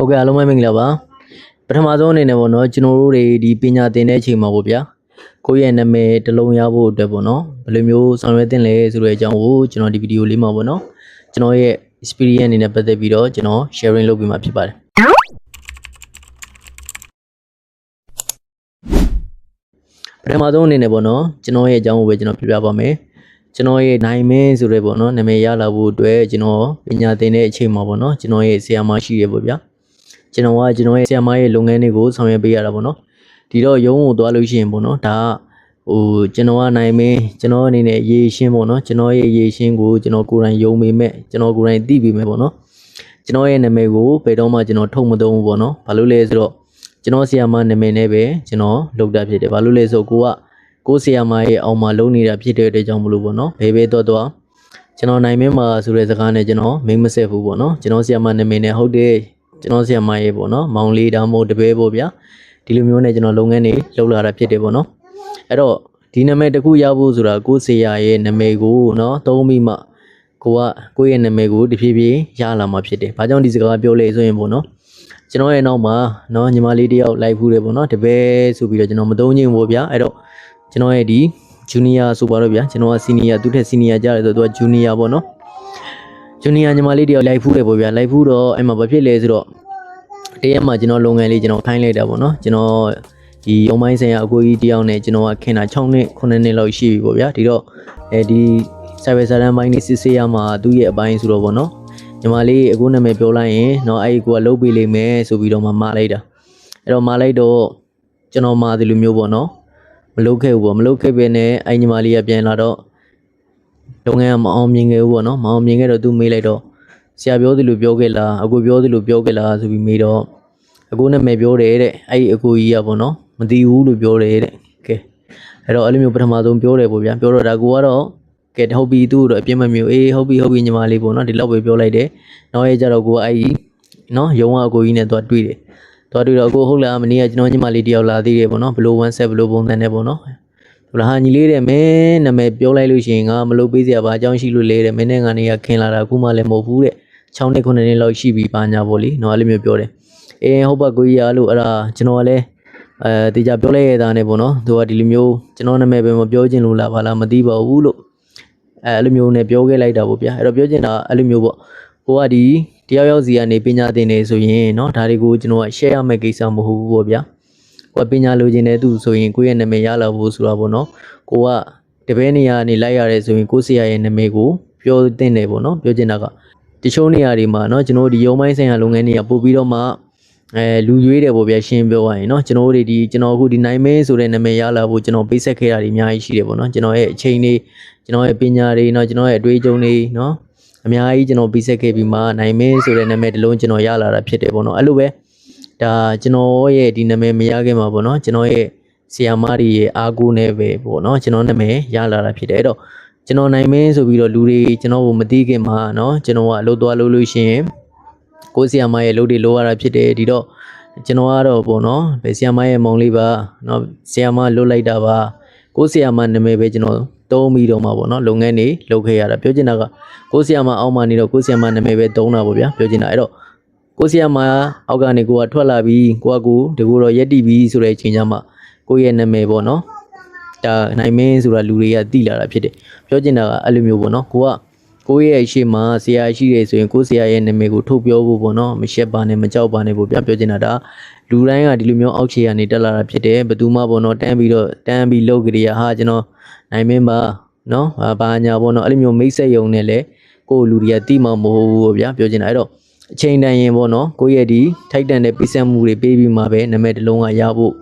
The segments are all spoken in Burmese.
ဟုတ်ကဲ့အားလုံးပဲမင်္ဂလာပါပထမဆုံးအနေနဲ့ပေါ့နော်ကျွန်တော်တို့တွေဒီပညာသင်တဲ့အချိန်မှာပေါ့ဗျာကိုယ့်ရဲ့နာမည်တစ်လုံးရဖို့အတွက်ပေါ့နော်ဘယ်လိုမျိုးဆောင်ရွက်သင့်လဲဆိုတဲ့အကြောင်းကိုကျွန်တော်ဒီဗီဒီယိုလေးမှာပေါ့နော်ကျွန်တော်ရဲ့ experience အနေနဲ့ပတ်သက်ပြီးတော့ကျွန်တော် sharing လုပ်ပေးမှာဖြစ်ပါတယ်ပထမဆုံးအနေနဲ့ပေါ့နော်ကျွန်တော်ရဲ့အကြောင်းကိုပဲကျွန်တော်ပြပြပါမယ်ကျွန်တော်ရဲ့နိုင်မင်းဆိုတဲ့ပေါ့နော်နာမည်ရလာဖို့အတွက်ကျွန်တော်ပညာသင်တဲ့အချိန်မှာပေါ့နော်ကျွန်တော်ရဲ့ဆရာမရှိရပေါ့ဗျာ ကျွန်တော်ကကျွန်တော်ရဲ့ဆရာမရဲ့လုပ်ငန်းတွေကိုဆောင်ရွက်ပေးရတာပေါ့နော်ဒီတော့ရုံးကိုသွားလို့ရှိရင်ပေါ့နော်ဒါကဟိုကျွန်တော်ကနိုင်မင်းကျွန်တော်အနေနဲ့ရေရှင်းပေါ့နော်ကျွန်တော်ရဲ့ရေရှင်းကိုကျွန်တော်ကိုယ်တိုင်ယုံပေမဲ့ကျွန်တော်ကိုယ်တိုင်သိပေမဲ့ပေါ့နော်ကျွန်တော်ရဲ့နာမည်ကိုဘယ်တော့မှကျွန်တော်ထုတ်မသုံးဘူးပေါ့နော်ဘာလို့လဲဆိုတော့ကျွန်တော်ဆရာမနာမည်နဲ့ပဲကျွန်တော်လုပ်တာဖြစ်တယ်ဘာလို့လဲဆိုကိုကကိုဆရာမရဲ့အောက်မှာလုံနေတာဖြစ်တဲ့အတွက်ကြောင့်မလို့ပေါ့နော်ဘယ်ပဲတော့တော့ကျွန်တော်နိုင်မင်းမှာဆိုတဲ့စကားနဲ့ကျွန်တော်မိတ်မဆက်ဘူးပေါ့နော်ကျွန်တော်ဆရာမနာမည်နဲ့ဟုတ်တယ် ကျွန်တော်ဆီယမရေးပေါ့နော်မောင်လေးဒါမှမဟုတ်တပည့်ပေါ့ဗျာဒီလိုမျိုးနဲ့ကျွန်တော်လုပ်ငန်းတွေလုပ်လာတာဖြစ်တယ်ပေါ့နော်အဲ့တော့ဒီနာမည်တစ်ခုရဖို့ဆိုတာကိုယ်ဆေရရဲ့နာမည်ကိုနော်သုံးပြီးမှကိုကကိုယ့်ရဲ့နာမည်ကိုတဖြည်းဖြည်းရလာမှာဖြစ်တယ်။ဘာကြောင့်ဒီစကားပြောလဲဆိုရင်ပေါ့နော်ကျွန်တော်ရဲ့နောက်မှာနော်ညီမလေးတယောက်လိုက်ဖူးတယ်ပေါ့နော်တပည့်ဆိုပြီးတော့ကျွန်တော်မသုံးချင်းပေါ့ဗျာအဲ့တော့ကျွန်တော်ရဲ့ဒီ junior ဆိုပါတော့ဗျာကျွန်တော်က senior သူထက် senior ကြတယ်ဆိုတော့သူက junior ပေါ့နော် junior ညီမလေးတယောက်လိုက်ဖူးတယ်ပေါ့ဗျာလိုက်ဖူးတော့အဲ့မှာဘာဖြစ်လဲဆိုတော့တရက်မှာကျွန်တော်လုပ်ငန်းလေးကျွန်တော်ခိုင်းလိုက်တာပေါ့နော်ကျွန်တော်ဒီရုံပိုင်းဆိုင်ရာအကိုကြီးတယောက်နဲ့ကျွန်တော်ကခင်တာ6နှစ်9နှစ်လောက်ရှိပြီပေါ့ဗျာဒီတော့အဲဒီ service ဆာလန်ပိုင်းနေစစ်ဆေးရမှာသူ့ရဲ့အပိုင်းဆိုတော့ပေါ့နော်ညီမလေးအခုနာမည်ပြောလိုက်ရင်တော့အဲ့ဒီကိုကလုတ်ပေးလိမ့်မယ်ဆိုပြီးတော့မှမလိုက်တာအဲ့တော့မလိုက်တော့ကျွန်တော်มาဒီလိုမျိုးပေါ့နော်မလုတ်ခဲ့ဘူးပေါ့မလုတ်ခဲ့ပဲနဲ့အဲ့ညီမလေးကပြန်လာတော့ လုပ်ငန်းကမအောင်မြင်ခဲ့ဘူးပေါ့နော်မအောင်မြင်ခဲ့တော့သူမေးလိုက်တော့ဆရာပြောသလိုပြောခဲ့လားအကိုပြောသလိုပြောခဲ့လားဆိုပြီးမေးတော့အကိုနဲ့မယ်ပြောတယ်တဲ့အဲ့ဒီအကိုကြီးကပေါ့နော်မသိဘူးလို့ပြောတယ်တဲ့ကဲအဲ့တော့အဲ့လိုမျိုးပထမဆုံးပြောတယ်ပေါ့ဗျာပြောတော့ဒါကိုကတော့ကဲဟုတ်ပြီသူ့တော့အပြစ်မမျိုးအေးဟုတ်ပြီဟုတ်ပြီညီမလေးပေါ့နော်ဒီလောက်ပဲပြောလိုက်တယ်နောက်ရဲ့ကြတော့ကိုကအဲ့ဒီနော်ရုံးကအကိုကြီးနဲ့သွားတွေ့တယ်သွားတွေ့တော့အကိုဟုတ်လားမနေ့ကကျွန်တော်ညီမလေးတယောက်လာသေးတယ်ပေါ့နော်ဘလို1 set ဘလိုပုံစံနဲ့ပေါ့နော်ဘ လာဟာညီလေးတဲ့မင်းနာမည်ပြောလိုက်လို့ရှိရင်ငါမလုပ်ပေးစရာဘာအကြောင်းရှိလို့လဲတဲ့မင်းနဲ့ငါနေကခင်လာတာအခုမှလည်းမဟုတ်ဘူးတဲ့ 6နှစ်9နှစ်လောက်ရှိပြီပါညာပေါ့လေနော်အဲ့လိုမျိုးပြောတယ်အေးဟုတ်ပါကိုကြီးအားလို့အဲ့ဒါကျွန်တော်ကလည်းအဲတေချာပြောလိုက်ရတာနဲ့ပေါ့နော်သူကဒီလိုမျိုးကျွန်တော်နာမည်ပဲမပြောချင်လို့လားဘာလားမသိပါဘူးလို့အဲအဲ့လိုမျိုးနဲ့ပြောခဲ့လိုက်တာပေါ့ဗျာအဲ့တော့ပြောချင်တာအဲ့လိုမျိုးပေါ့ကိုကဒီတယောက်ယောက်စီကနေပညာသင်နေဆိုရင်เนาะဒါတွေကိုကျွန်တော်က share ရမယ့်ကိစ္စမဟုတ်ဘူးပေါ့ဗျာ ကိုကပညာလိုချင်တဲ့သူဆိုရင်ကိုယ့်ရဲ့နာမည်ရလာဖို့ဆိုတာပေါ့နော်ကိုကတပည့်နေရာနေလိုက်ရတယ်ဆိုရင်ကိုယ့်ဆရာရဲ့နာမည်ကိုပြောသင့်တယ်ပေါ့နော်ပြောချင်တာက တချို့နေရာတွေမှာเนาะကျွန်တော်တို့ဒီရုံပိုင်းဆိုင်ရာလုပ်ငန်းတွေကပို့ပြီးတော့မှအဲလူရွေးတယ်ပေါ့ဗျာရှင်းပြောရရင်เนาะကျွန်တော်တို့ဒီကျွန်တော်အခုဒီနိုင်မင်းဆိုတဲ့နာမည်ရလာဖို့ကျွန်တော်ပေးဆက်ခဲ့တာတွေအများကြီးရှိတယ်ပေါ့เนาะကျွန်တော်ရဲ့အချိန်တွေကျွန်တော်ရဲ့ပညာတွေเนาะကျွန်တော်ရဲ့အတွေ့အကြုံတွေเนาะအများကြီးကျွန်တော်ပေးဆက်ခဲ့ပြီးမှနိုင်မင်းဆိုတဲ့နာမည်တစ်လုံးကျွန်တော်ရလာတာဖြစ်တယ်ပေါ့เนาะအဲ့လိုပဲ ဒါကျွန်တော်ရဲ့ဒီနာမည်မရခဲ့မှာပေါ့နော်ကျွန်တော်ရဲ့ဆီယာမားကြီးရဲ့အားကိုးနဲ့ပဲပေါ့နော်ကျွန်တော်နာမည်ရလာတာဖြစ်တယ်အဲ့တော့ကျွန်တော်နိုင်မင်းဆိုပြီးတော့လူတွေကျွန်တော်ကိုမသိခင်မှာနော်ကျွန်တော်ကအလုပ်သွားလုပ်လို့ရှိရင်ကိုဆီယာမားရဲ့လုပ်တွေလိုရတာဖြစ်တယ်ဒီတော့ကျွန်တော်ကတော့ပေါ့နော်ဘယ်ဆီယာမားရဲ့မောင်လေးပါနော်ဆီယာမားလွတ်လိုက်တာပါကိုဆီယာမားနာမည်ပဲကျွန်တော်တုံးပြီးတော့မှာပေါ့နော်လုပ်ငန်းတွေလုပ်ခဲ့ရတာပြောချင်တာကကိုဆီယာမားအောက်မှာနေတော့ကိုဆီယာမားနာမည်ပဲတုံးတာပေါ့ဗျာပြောချင်တာအဲ့တော့ ကိုဆီယမအောက်ကနေကိုကထွက်လာပြီးကိုကကိုတကူတော့ရက်တီပြီးဆိုတဲ့အချိန်ကျမှကိုရဲ့နာမည်ပေါ့နော်ဒါနိုင်မင်းဆိုတာလူတွေကတိလာတာဖြစ်တယ်ပြောချင်တာကအဲ့လိုမျိုးပေါ့နော်ကိုကကိုယ့်ရဲ့အရှိမဆရာရှိတယ်ဆိုရင်ကိုယ့်ဆရာရဲ့နာမည်ကိုထုတ်ပြောဖို့ပေါ့နော်မရှက်ပါနဲ့မကြောက်ပါနဲ့ပေါ့ဗျာပြောချင်တာဒါလူတိုင်းကဒီလိုမျိုးအောက်ခြေကနေတက်လာတာဖြစ်တယ်ဘယ်သူမှပေါ့နော်တန်းပြီးတော့တန်းပြီးလုပ်ကြရဟာကျွန်တော်နိုင်မင်းပါနော်ဘာညာပေါ့နော်အဲ့လိုမျိုးမိတ်ဆက်ယုံနဲ့လေကိုယ့်လူတွေကတိမှမဟုတ်ဘူးပေါ့ဗျာပြောချင်တာအဲ့တော့ အချိန်တန်ရင်ပေါ့နော်ကိုယ့်ရဲ့ဒီထိုက်တန်တဲ့ပိစက်မှုတွေပေးပြီးမှပဲနာမည်တစ်လုံးကရဖို့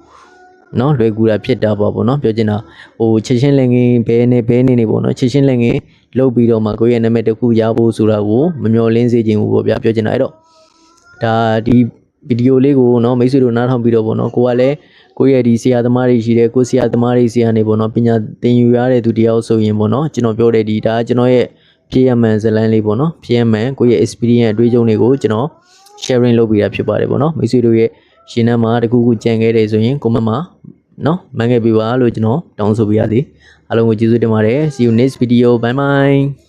နော်လွယ်ကူတာဖြစ်တာပေါ့ဗောနော်ပြောချင်တာဟိုချစ်ချင်းလက်ငင်းဘဲနဲ့ဘဲနေနေပေါ့နော်ချစ်ချင်းလက်ငင်းလုတ်ပြီးတော့မှကိုယ့်ရဲ့နာမည်တစ်ခုရဖို့ဆိုတာကိုမမျှော်လင့်စေချင်ဘူးပေါ့ဗျာပြောချင်တာအဲ့တော့ဒါဒီဗီဒီယိုလေးကိုနော်မိတ်ဆွေတို့နားထောင်ပြီးတော့ပေါ့နော်ကိုကလည်းကိုယ့်ရဲ့ဒီဆရာသမားတွေရှိတယ်ကိုဆရာသမားတွေဆရာနေပေါ့နော်ပညာသင်ယူရတဲ့သူတယောက်ဆိုရင်ပေါ့နော်ကျွန်တော်ပြောတဲ့ဒီဒါကျွန်တော်ရဲ့ ဖြစ်ရမှန်ဇလန်းလေးပေါ့နော်ဖြစ်ရမှန်ကိုယ့်ရဲ့ experience အတွေ့အကြုံတွေကိုကျွန်တော် sharing လုပ်ပေးတာဖြစ်ပါတယ်ပေါ့နော်မိတ်ဆွေတို့ရဲ့ရှင်နှမ်းမှာတခုခုကြံခဲ့တယ်ဆိုရင် comment မှာနော်မှန်ခဲ့ပြီပါလို့ကျွန်တော်တောင်းဆိုပေးရသည်အားလုံးကိုကျေးဇူးတင်ပါတယ် see you next video bye bye